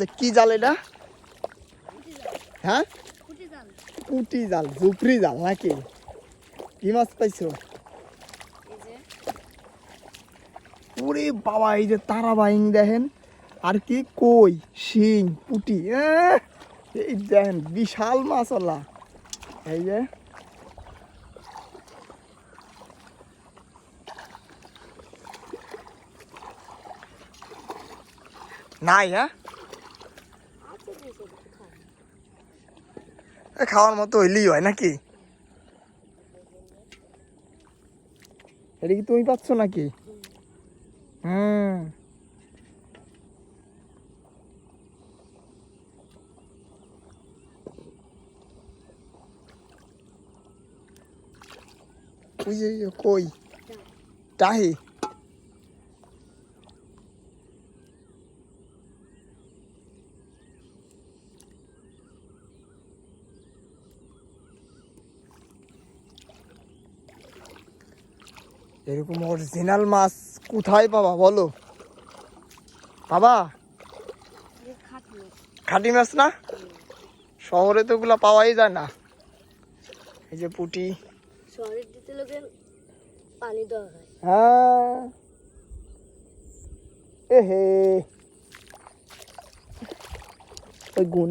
যে কি জাল এটা? হ্যাঁ? ফুটি জাল। ঝুপড়ি জাল নাকি? কি মাছ পাইছো? ওরে বাবা এই যে তারা বাইং দেখেন। আর কি কই? শিং পুটি এই দেখেন বিশাল মাছ ওলা এই যে। নাই হ্যাঁ? খাওয়ার মতো হইলেই হয় নাকি? এটা কি তুমি পাচ্ছ নাকি? হুম। কই? টাহি। এরকম অরিজিনাল মাছ কোথায় পাবা বলো? বাবা খাঁটি মাছ না? শহরে তো ওগুলা পাওয়াই যায় না। এই যে পুটি। হয়। হ্যাঁ। এ হে ওই গুণ